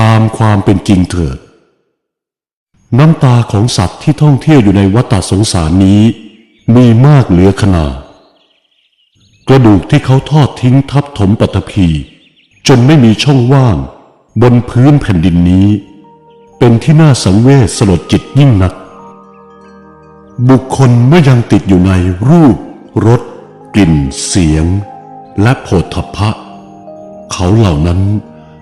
ตามความเป็นจริงเถิด น้ำตาของสัตว์ที่ท่องเที่ยวอยู่ในวัฏสงสารนี้ มีมากเหลือขนาดกระดูกที่เขาทอดทิ้งทับถมปฐพี จนไม่มีช่องว่าง บนพื้นแผ่นดินนี้ เป็นที่น่าสังเวชสลดจิตยิ่งนัก บุคคลเมื่อยังติดอยู่ในรูปรสกลิ่น เสียง และโผฏฐัพพะ เขาเหล่านั้น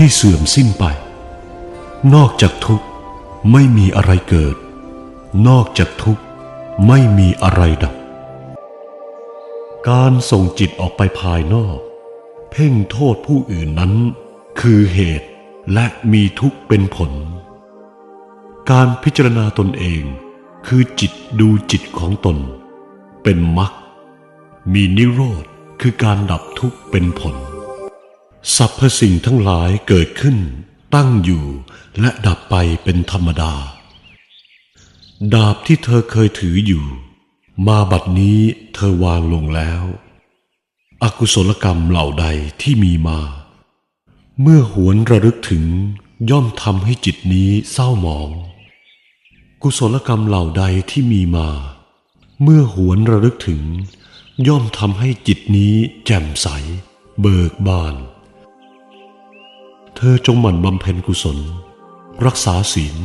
ที่เสื่อมสิ้นไป นอกจากทุกข์ไม่มีอะไรเกิด นอกจากทุกข์ไม่มีอะไรดับ การส่งจิตออกไปภายนอก เพ่งโทษผู้อื่นนั้น คือเหตุและมีทุกข์เป็นผล การพิจารณาตนเองคือจิตดูจิตของตน เป็นมรรคมีนิโรธคือการดับทุกข์เป็นผล สรรพสิ่งทั้งหลายเกิดขึ้น ตั้งอยู่และดับไปเป็นธรรมดา ดาบที่เธอเคยถืออยู่ มาบัดนี้เธอวางลงแล้ว อกุศลกรรมเหล่าใดที่มีมา เมื่อหวนระลึกถึงย่อมทำให้จิตนี้เศร้าหมอง กุศลกรรมเหล่าใดที่มีมา เมื่อหวนระลึกถึง ย่อมทำให้จิตนี้แจ่มใส เบิกบาน เธอจงหมั่นบำเพ็ญกุศล รักษาศีล